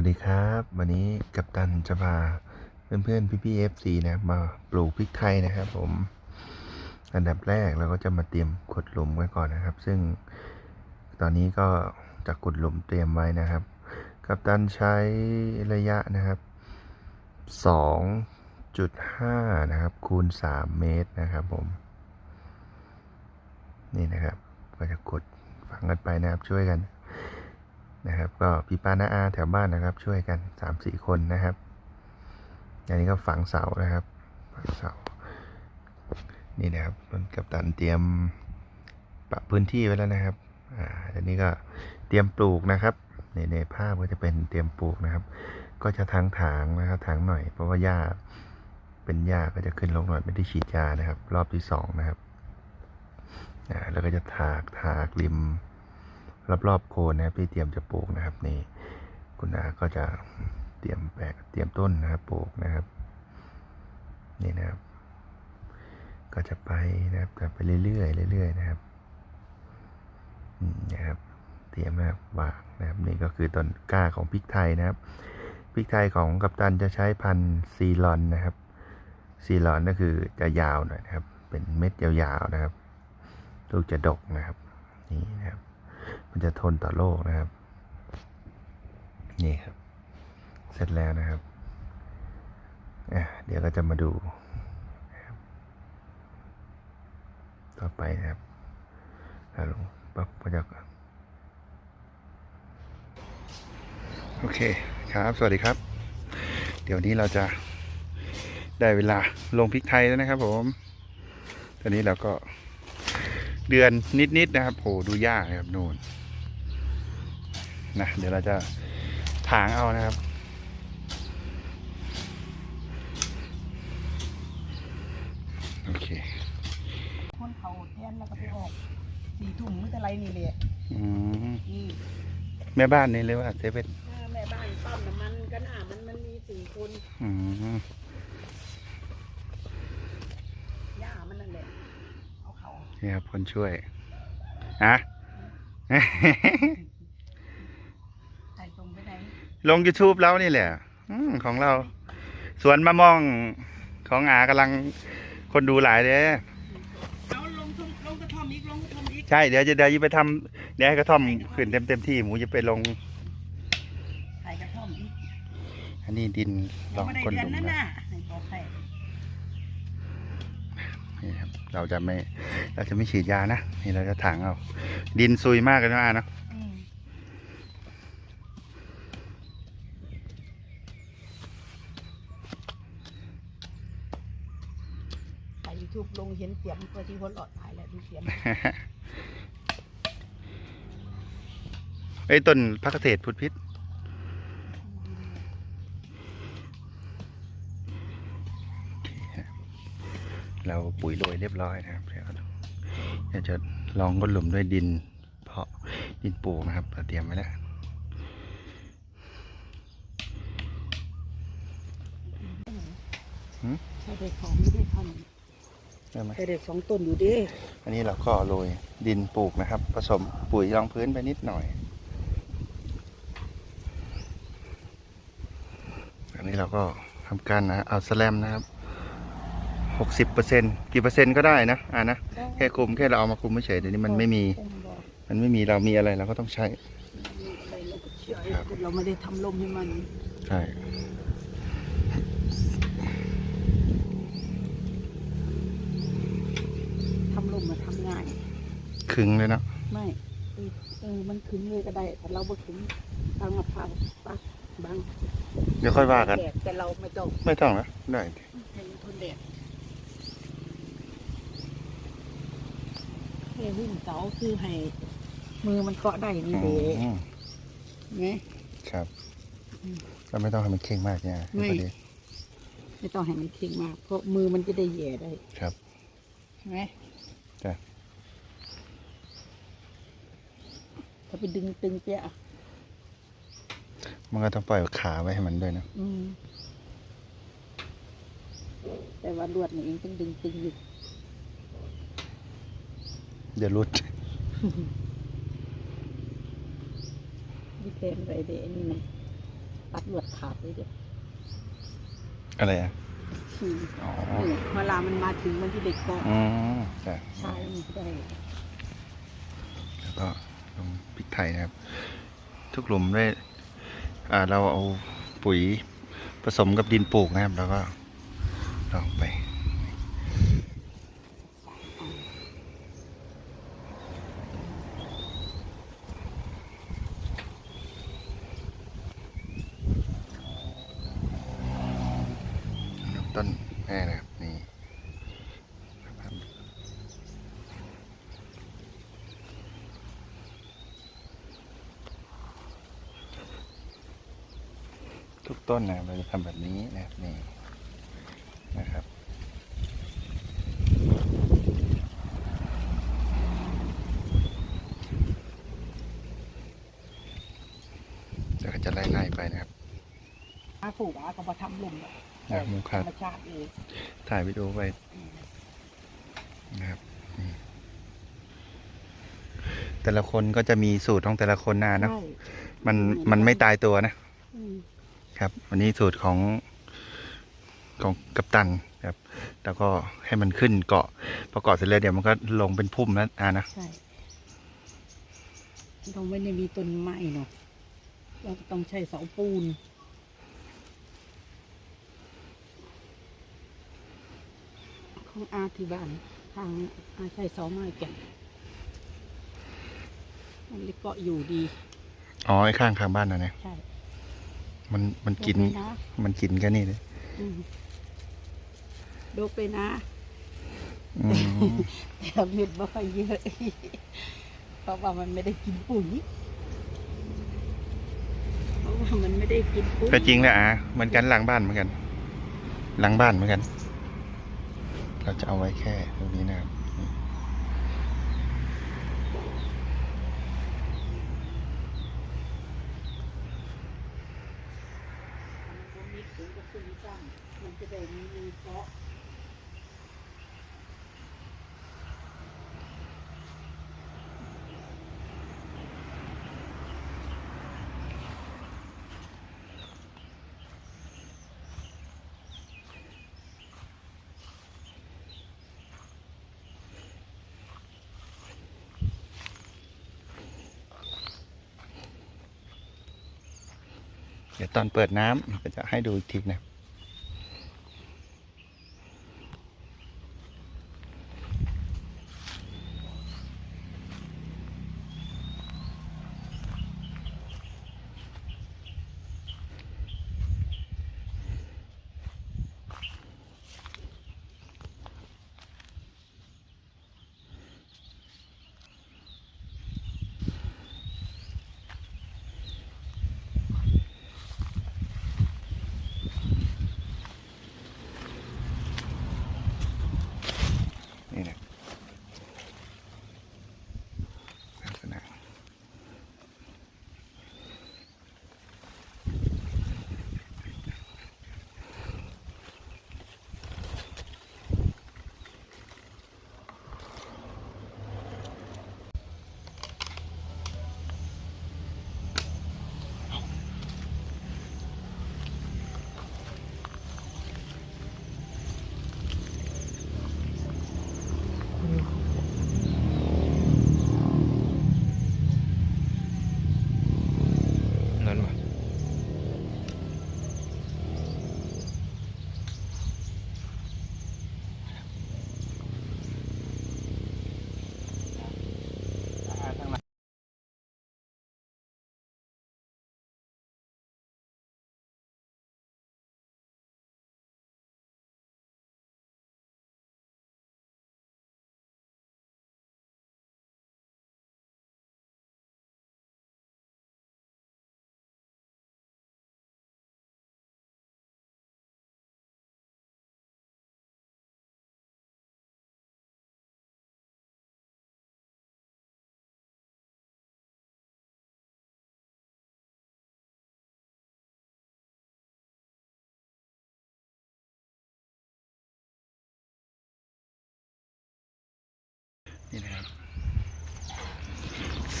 วัสดีครับ วันนี้กัปตันจะพาเพื่อนๆพี่ๆ FC นะครับมาปลูกพริกไทยนะครับผม อันดับแรกเราก็จะมาเตรียมขุดหลุมไว้ก่อนนะครับ ซึ่งตอนนี้ก็จะขุดหลุมเตรียมไว้นะครับ กัปตันใช้ระยะนะครับ2.5นะครับคูณ 3 เมตรนะครับผม นี่นะครับ ก็จะขุดฝังกันไปนะครับช่วยกัน นะครับก็พี่ป้าน้าอาแถวบ้านนะครับ ช่วยกันสามสี่คนนะครับอันนี้ก็ฝังเสานะครับฝังเสา นี่นะครับมันกับตันเตรียมปรับพื้นที่ไว้แล้วนะครับอ่าอันนี้ก็เตรียมปลูกนะครับในในภาพก็จะเป็นเตรียมปลูกนะครับ ก็จะทางถางนะครับถางหน่อย เพราะว่าหญ้าเป็นหญ้าก็จะขึ้นลงหน่อยไม่ได้ฉีดยานะครับ รอบที่สองนะครับอ่าแล้วก็จะถากถากริม รอบๆโคนนะครับที่เตรียมจะปลูกนะครับ นี่คุณอาก็จะเตรียมแปลกเตรียมต้นนะครับปลูกนะครับ นี่นะครับ ก็จะไปนะครับจะไปเรื่อยๆเรื่อยๆนะครับอืมนะครับเตรียมนะครับวางนะครับ นี่ก็คือต้นก้าของพริกไทยนะครับพริกไทยของกัปตันจะใช้พันธุ์ซีลอนนะครับซีลอนก็คือจะยาวหน่อยนะครับ เป็นเม็ดยาวๆนะครับลูกจะดกนะครับ นี่นะครับ มันจะทนต่อโรคนะครับ นี่ครับ เสร็จแล้วนะครับเดี๋ยวเราจะมาดูต่อไปนะครับอะลงปั๊บก็จะโอเคครับ สวัสดีครับ เดี๋ยวนี้เราจะได้เวลาลงพริกไทยแล้วนะครับผม ตอนนี้เราก็ เดือนนิดๆนะครับโหดูยากนะครับนู่นนะเดี๋ยวเราจะถางเอานะครับ โอเคคนเขาแทนแล้วก็ไปออกสี่ทุ่มมื้อแต่ไรนี่เลยอืมอืมแม่บ้านนี่เลยว่าเซเว่นถ้าแม่บ้านปั๊มน้ำมันก็น่ามันมันมีสี่คนอืมย่ามันนั่นแหละเอาเขา นี่ครับคนช่วยฮะใส่ตรงไปไหนลง YouTube แล้วนี่แหละอมของเรา สวนมะม่วงของอากำลังคนดูหลายเด้เอาลงทุนลงกระท่อมอีกลงกระท่อมอีกใช่ เดี๋ยวจะเดี๋ยวจะไปทำเดี๋ยวให้กระท่อมขึ้นเต็มเต็มที่หมูจะไปลงใส่กระท่อมอีกอันนี้ดินลยัองงไม่ได้คนเดือนหลุมนั้นนะน่ะให้บอกให้นี่ครับ เราจะไม่เราจะไม่ฉีดยานะนี่เราจะถางเอา ดินซุยมากเลยนะอาเนาะอืมใส่ยูทูบลงเห็นเสียมเพื่อที่คนหลอดถ่ายแล้วดูเสียมไอ้ยต้นพักเกษตรพุทธพิษ เราปุ๋ยโรยเรียบร้อยนะครับเดี๋ยวเดี๋ยวจะลองก้นหลุมด้วยดิน เพาะดินปลูกนะครับเราเตรียมไว้แล้วใส่เด็กของไม่ได้ทได้ไหมำใส่เด็กสองต้นอยู่ดิอันนี้เราก็โรยดินปลูกนะครับ ผสมปุ๋ยรองพื้นไปนิดหน่อย อันนี้เราก็ทำการนะเอาสแลมนะครับ หกสิบเปอร์เซ็นกี่เปอร์เซ็นต์ก็ได้นะอ่านะแค่คุมแค่เราเอามาคุมไม่เฉยเดี๋ยวนี้มันไม่มี มันไม่มีเรามีอะไรเราก็ต้องใช้ครับเราไม่ได้ทำลมให้มันใช่ทำลมมาทำง่ายขึงเลยเนาะไม่เออเออมันขึงเลยก็ได้แต่เราบ่ขึงทางมะพร้าวปักบังเดี๋ยวค่อยว่ากันแดดแต่เราไม่ต้องไม่ต้องนะได้ ให้มันทนแดดแค่วิ่งเสาคือให้มือมันเกาะได้นี่อืเด้มไงครับอืม ก็ไม่ต้องให้มันเข่งมากเนี่ยไม่ พอดีไม่ต้องให้มันเข่งมากเพราะมือมันจะได้แย่ได้ครับ ใช่ไหมจ้ะ ถ้าไปดึงตึงเปียะมันก็ต้องปล่อยขาไว้ให้มันด้วยนะ อืมแต่ว่าลวดนี่เองต้องดึงตึงอยู่ เดี๋ยวรุดดิเพนไปเดะนี่มันตัดเลือดขาดเลยเดี๋ยวอะไรอะฉี่อ๋อนี่เวลามันมาถึงมันที่เด็กก็อืมจ้ะใช้มันได้แล้วก็ลงพริกไทยนะครับ ทุกหลุมได้อ่าเราเอาปุ๋ยผสมกับดินปลูกนะครับ แล้วก็ลองไป ต้นแม่นะครับนี่ทุกต้นนะเราจะทำแบบนี้นะครับนี่นะครับเดี๋ยวจะไล่ๆไปนะครับ ถ้าปลูกอาก็มาทำหลุมแบบ นะมุธคัรดรมชาติเองถ่ายวิดีโอไว้นะครับนี่แต่ละคนก็จะมีสูตรของแต่ละคนนะเนอะใช่มันมันไม่ตายตัวนะอืมครับ วันนี้สูตรของของกัปตันครับ แล้วก็ให้มันขึ้นเกาะพอเกาะเสร็จแล้วเดี๋ยวมันก็ลงเป็นพุ่มแล้วอ่านะใช่เราไม่ได้มีต้นไม้เนาะเราก็ต้องใช้เสาปูน ของอาที่บ้านทางอาใช้เสาไม้แก่นมันเลยเกาะอยู่ดี อ๋อไอ้ข้างข้างบ้านนะเนี่ยใช่ มันมันกิน ดกเลยนะ มันกินกันนี่เลยอืมดกเลยนะอืมแต่เม็ดไม่ค่อยเยอะเพราะว่ามันไม่ได้กินปุ๋ยเพราะว่ามันไม่ได้กินปุ๋ยก็จริงแหละอะเหมือนกันหลังบ้านเหมือนกัน หลังบ้านเหมือนกัน เราจะเอาไว้แค่ตรงนี้นะครับนี่ มันมีปุ๋ยกับปุ๋ยซ้ำมันจะได้มีเกาะ เดี๋ยวตอนเปิดน้ำก็จะให้ดูอีกทีนะ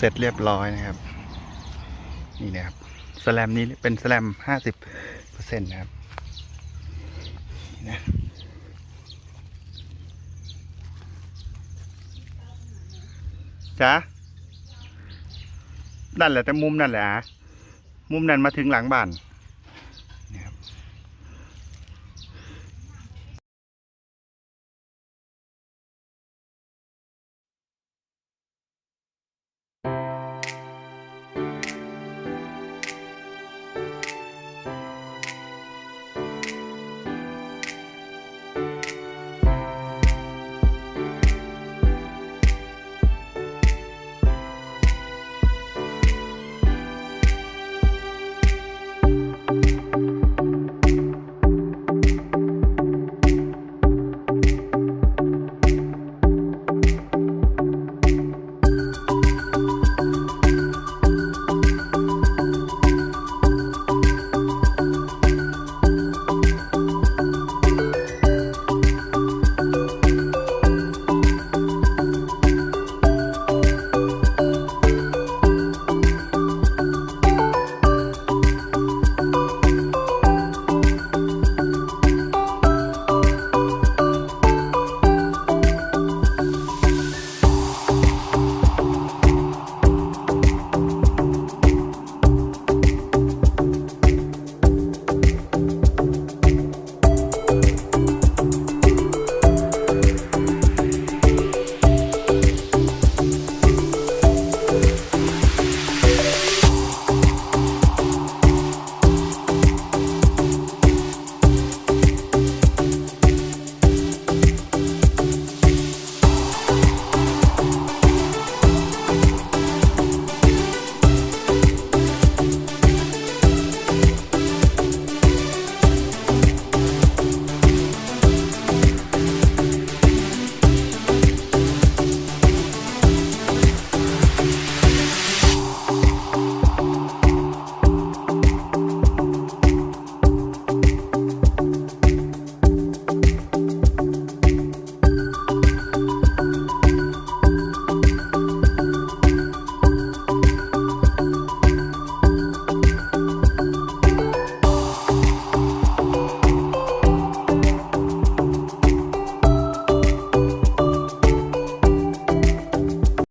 เสร็จเรียบร้อยนะครับ นี่นะครับสแลมนี้เป็นสแลมห้าสิบเปอร์เซ็นต์นะครับนะจ้านั่นแหละแต่มุมนั่นแหละอะมุมนั้นมาถึงหลังบ้าน